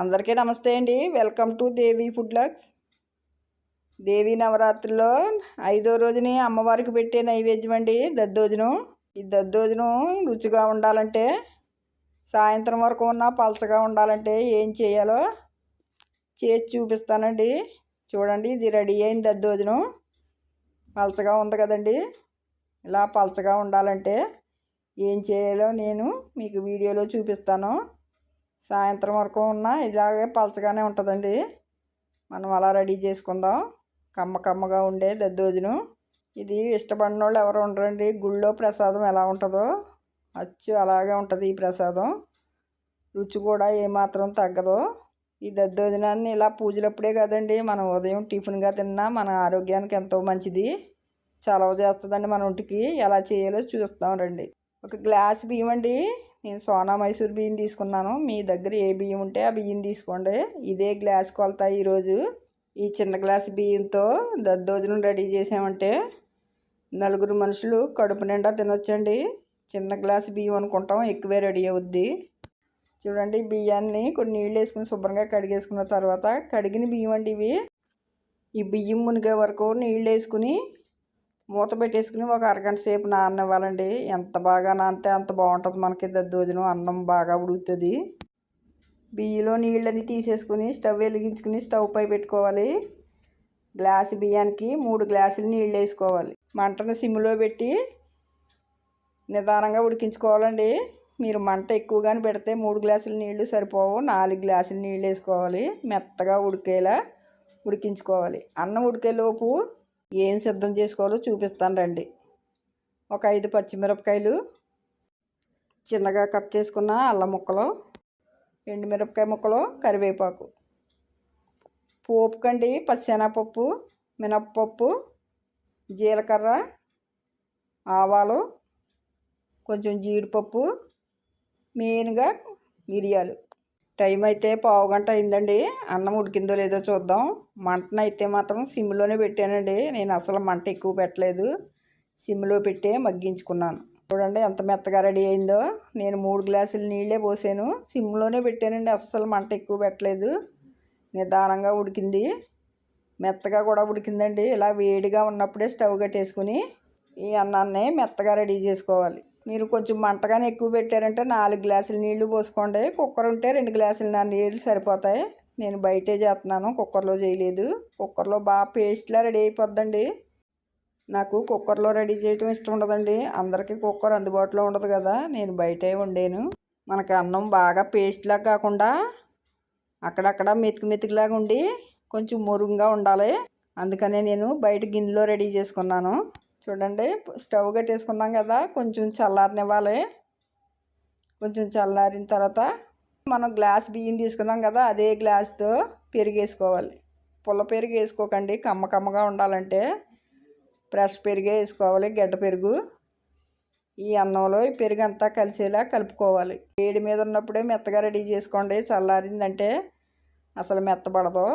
అందరికీ నమస్తే అండి. Welcome to Devi food lux. Devi నవరాత్రిలో ఐదో రోజుని అమ్మవారికి పెట్టే నైవేద్యం అండి దద్దోజనం. ఈ దద్దోజనం రుచిగా ఉండాలంటే సాయంత్రం వరకు ఉన్న పలచగా ఉండాలంటే ఏం చేయాలో చేసి చూపిస్తానండి. చూడండి ఇది రెడీ అయిన దద్దోజనం. పలచగా ఉంది కదండి. ఇలా పలచగా ఉండాలంటే ఏం చేయాలో నేను మీకు వీడియోలో చూపిస్తాను. సాయంత్రం వరకు ఉన్న ఇలాగే పలచగానే ఉంటుందండి. మనం అలా రెడీ చేసుకుందాం. కమ్మ కమ్మగా ఉండే దద్దోజనం. ఇది ఇష్టపడిన వాళ్ళు ఎవరు ఉండరండి. గుళ్ళో ప్రసాదం ఎలా ఉంటుందో అచ్చు అలాగే ఉంటుంది ఈ ప్రసాదం. రుచి కూడా ఏమాత్రం తగ్గదు. ఈ దద్దోజనాన్ని ఇలా పూజలప్పుడే కదండి. మనం ఉదయం టిఫిన్గా తిన్నా మన ఆరోగ్యానికి ఎంతో మంచిది. చలవ చేస్తుందండి మన ఒంటికి. ఎలా చేయాలో చూస్తాం రండి. ఒక గ్లాస్ బియ్యం అండి నేను సోనా మైసూర్ బియ్యం తీసుకున్నాను. మీ దగ్గర ఏ బియ్యం ఉంటే ఆ బియ్యం తీసుకోండి. ఇదే గ్లాస్ కొలత ఈరోజు. ఈ చిన్న గ్లాస్ బియ్యంతో దద్దోజనం రెడీ చేసామంటే నలుగురు మనుషులు కడుపు నిండా తినొచ్చండి. చిన్న గ్లాస్ బియ్యం అనుకుంటాం ఎక్కువే రెడీ అవుద్ది. చూడండి బియ్యాన్ని కొన్ని నీళ్ళు వేసుకుని శుభ్రంగా కడిగేసుకున్న తర్వాత కడిగిన బియ్యం అండి ఇవి. ఈ బియ్యం మునిగే వరకు నీళ్ళు వేసుకుని మూత పెట్టేసుకుని ఒక అరగంట సేపు నాననివ్వాలండి. ఎంత బాగా నానితే అంత బాగుంటుంది మనకి దద్దోజనం. అన్నం బాగా ఉడుకుతుంది. బియ్యలో నీళ్ళని తీసేసుకుని స్టవ్ వెలిగించుకుని స్టవ్ పై పెట్టుకోవాలి. గ్లాసు బియ్యానికి మూడు గ్లాసులు నీళ్ళు వేసుకోవాలి. మంటను సిమ్లో పెట్టి నిదానంగా ఉడికించుకోవాలండి. మీరు మంట ఎక్కువగానే పెడితే మూడు గ్లాసుల నీళ్ళు సరిపోవు. నాలుగు గ్లాసుల నీళ్ళు వేసుకోవాలి. మెత్తగా ఉడికేలా ఉడికించుకోవాలి. అన్నం ఉడికేలోపు ఏం సిద్ధం చేసుకోవాలో చూపిస్తాను రండి. ఒక ఐదు పచ్చిమిరపకాయలు చిన్నగా కట్ చేసుకున్న అల్లం ముక్కలు ఎండుమిరపకాయ ముక్కలు కరివేపాకు. పోపు కండి పచ్చెనపప్పు మినప్పప్పు జీలకర్ర ఆవాలు కొంచెం జీడిపప్పు మెయిన్గా మిరియాలు. టైం అయితే పావు గంట అయిందండి. అన్నం ఉడికిందో లేదో చూద్దాం. మంటనైతే మాత్రం సిమ్లోనే పెట్టానండి. నేను అసలు మంట ఎక్కువ పెట్టలేదు. సిమ్లో పెట్టే మగ్గించుకున్నాను. చూడండి ఎంత మెత్తగా రెడీ అయిందో. నేను మూడు గ్లాసులు నీళ్ళే పోసాను. సిమ్లోనే పెట్టానండి. అస్సలు మంట ఎక్కువ పెట్టలేదు. నిదానంగా ఉడికింది. మెత్తగా కూడా ఉడికిందండి. ఇలా వేడిగా ఉన్నప్పుడే స్టవ్ కట్టేసుకుని ఈ అన్నాన్ని మెత్తగా రెడీ చేసుకోవాలి. మీరు కొంచెం మంటగానే ఎక్కువ పెట్టారంటే నాలుగు గ్లాసులు నీళ్ళు పోసుకోండి. కుక్కర్ ఉంటే రెండు గ్లాసులు నా నీళ్ళు సరిపోతాయి. నేను బయటే చేస్తున్నాను కుక్కర్లో చేయలేదు. కుక్కర్లో బాగా పేస్ట్లా రెడీ అయిపోద్దండి. నాకు కుక్కర్లో రెడీ చేయటం ఇష్టం ఉండదండి. అందరికీ కుక్కర్ అందుబాటులో ఉండదు కదా నేను బయటే వండాను. మనకి అన్నం బాగా పేస్ట్లా కాకుండా అక్కడక్కడ మెతుకు మెతుకులాగా ఉండి కొంచెం మురుగుగా ఉండాలి. అందుకనే నేను బయట గిన్నెలో రెడీ చేసుకున్నాను. చూడండి స్టవ్ కట్టేసుకున్నాం కదా కొంచెం చల్లారనివ్వాలి. కొంచెం చల్లారిన తర్వాత మనం గ్లాస్ బియ్యం తీసుకున్నాం కదా అదే గ్లాస్తో పెరుగు వేసుకోవాలి పుల్ల పెరుగు వేసుకోకండి కమ్మ కమ్మగా ఉండాలంటే. ఫ్రెష్ పెరిగే వేసుకోవాలి గడ్డ పెరుగు. ఈ అన్నంలో ఈ పెరుగు అంతా కలిసేలా కలుపుకోవాలి. వేడి మీద ఉన్నప్పుడే మెత్తగా రెడీ చేసుకోండి చల్లారిందంటే అసలు మెత్తబడదు.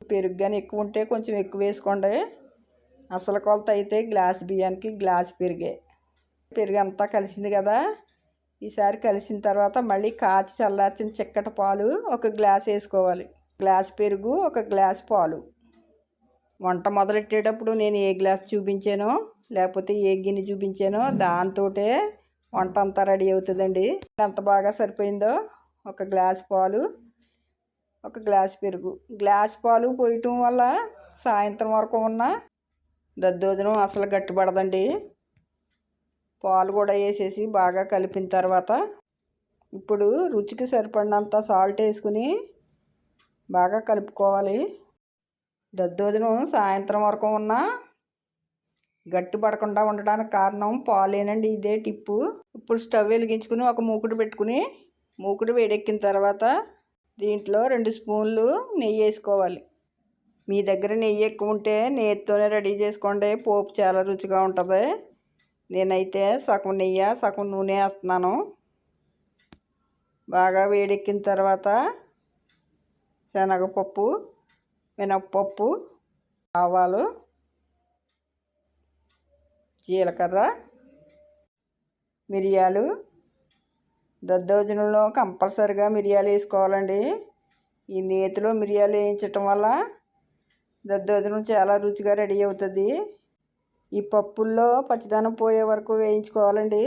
పెరుగు కానీ ఎక్కువ ఉంటే కొంచెం ఎక్కువ వేసుకోండి. అసలు కొలత అయితే గ్లాస్ బియ్యానికి గ్లాస్ పెరిగే. పెరుగు అంతా కలిసింది కదా. ఈసారి కలిసిన తర్వాత మళ్ళీ కాచి చల్లార్చిన చిక్కటి పాలు ఒక గ్లాస్ వేసుకోవాలి. గ్లాస్ పెరుగు ఒక గ్లాస్ పాలు. వంట మొదలెట్టేటప్పుడు నేను ఏ గ్లాస్ చూపించానో లేకపోతే ఏ గిన్నె చూపించానో దాంతో వంట అంతా రెడీ అవుతుందండి. ఎంత బాగా సరిపోయిందో ఒక గ్లాస్ పాలు ఒక గ్లాస్ పెరుగు. గ్లాస్ పాలు పోయటం వల్ల సాయంత్రం వరకు ఉన్న దద్దోజనం అసలు గట్టిపడదండి పాలు కూడా వేసేసి బాగా కలిపిన తర్వాత ఇప్పుడు రుచికి సరిపడినంత సాల్ట్ వేసుకుని బాగా కలుపుకోవాలి. దద్దోజనం సాయంత్రం వరకు ఉన్న గట్టి పడకుండా ఉండడానికి కారణం పాలేనండి ఇదే టిప్పు. ఇప్పుడు స్టవ్ వెలిగించుకుని ఒక మూకుడు పెట్టుకుని మూకుడు వేడెక్కిన తర్వాత దీంట్లో రెండు స్పూన్లు నెయ్యి వేసుకోవాలి. మీ దగ్గర నెయ్యి ఎక్కువ ఉంటే నెయ్యితోనే రెడీ చేసుకోండి. పోపు చాలా రుచిగా ఉంటుంది. నేనైతే సగం నెయ్యి సగం నూనె వేస్తున్నాను. బాగా వేడెక్కిన తర్వాత శనగపప్పు మినప్పప్పు ఆవాలు జీలకర్ర మిరియాలు. దద్దోజనంలో కంపల్సరిగా మిరియాలు వేసుకోవాలండి. ఈ నేతిలో మిరియాలు వేయించటం వల్ల దద్దోజనం చాలా రుచిగా రెడీ అవుతుంది. ఈ పప్పుల్లో పచ్చిదనం పోయే వరకు వేయించుకోవాలండి.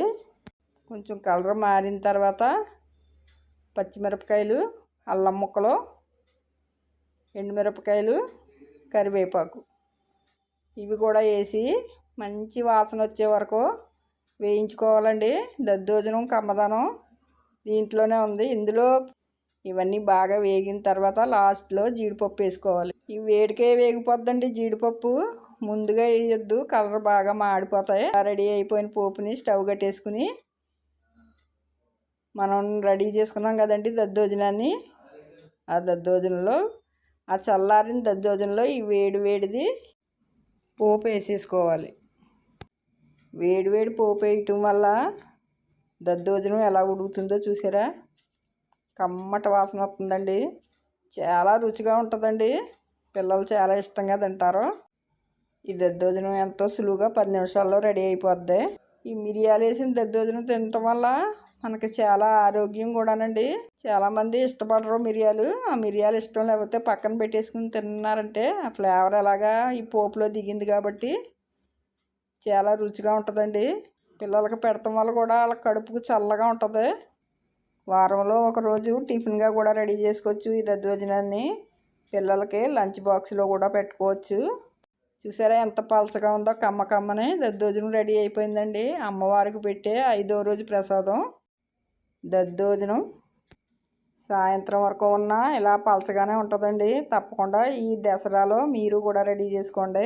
కొంచెం కలర్ మారిన తర్వాత పచ్చిమిరపకాయలు అల్లం ముక్కలు ఎండుమిరపకాయలు కరివేపాకు ఇవి కూడా వేసి మంచి వాసన వచ్చే వరకు వేయించుకోవాలండి. దద్దోజనం కమ్మదనం దీంట్లోనే ఉంది. ఇందులో ఇవన్నీ బాగా వేగిన తర్వాత లాస్ట్లో జీడిపప్పు వేసుకోవాలి. ఈ వేడికే వేగిపోద్దండి జీడిపప్పు. ముందుగా వేయొద్దు కలర్ బాగా మాడిపోతాయి. రెడీ అయిపోయిన పోపుని స్టవ్ కట్టేసుకుని మనం రెడీ చేసుకున్నాం కదండి దద్దోజనాన్ని. ఆ దద్దోజనంలో ఆ చల్లారిన దద్దోజనంలో ఈ వేడి వేడిది పోపు వేసేసుకోవాలి. వేడి వేడి పోపు వేయటం వల్ల దద్దోజనం ఎలా ఉడుకుతుందో చూసారా? కమ్మట వాసన వస్తుందండి. చాలా రుచిగా ఉంటుందండి. పిల్లలు చాలా ఇష్టంగా తింటారు. ఈ దద్దోజనం ఎంతో సులువుగా పది నిమిషాల్లో రెడీ అయిపోద్ది. ఈ మిరియాలు వేసిన దద్దోజనం తినటం వల్ల మనకి చాలా ఆరోగ్యం కూడానండి. చాలామంది ఇష్టపడరు మిరియాలు. ఆ మిరియాలు ఇష్టం లేకపోతే పక్కన పెట్టేసుకుని తిన్నారంటే ఆ ఫ్లేవర్ ఎలాగా ఈ పోపులో దిగింది కాబట్టి చాలా రుచిగా ఉంటుందండి. పిల్లలకి పెడతాం వల్ల కూడా వాళ్ళ కడుపుకు చల్లగా ఉంటుంది. వారంలో ఒకరోజు టిఫిన్గా కూడా రెడీ చేసుకోవచ్చు ఈ దద్దోజనాన్ని. పిల్లలకి లంచ్ బాక్స్లో కూడా పెట్టుకోవచ్చు. చూసారా ఎంత పలచగా ఉందో కమ్మ కమ్మని దద్దోజనం రెడీ అయిపోయిందండి. అమ్మవారికి పెట్టే ఐదో రోజు ప్రసాదం. దద్దోజనం. సాయంత్రం వరకు ఉన్న ఇలా పలచగానే ఉంటుందండి. తప్పకుండా ఈ దసరాలో మీరు కూడా రెడీ చేసుకోండి.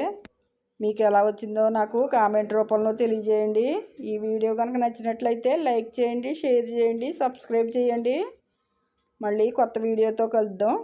మీకు ఎలా వచ్చిందో నాకు కామెంట్ రూపంలో తెలియజేయండి. ఈ వీడియో కనుక నచ్చినట్లయితే లైక్ చేయండి షేర్ చేయండి సబ్స్క్రైబ్ చేయండి. మళ్ళీ కొత్త వీడియోతో కలుద్దాం.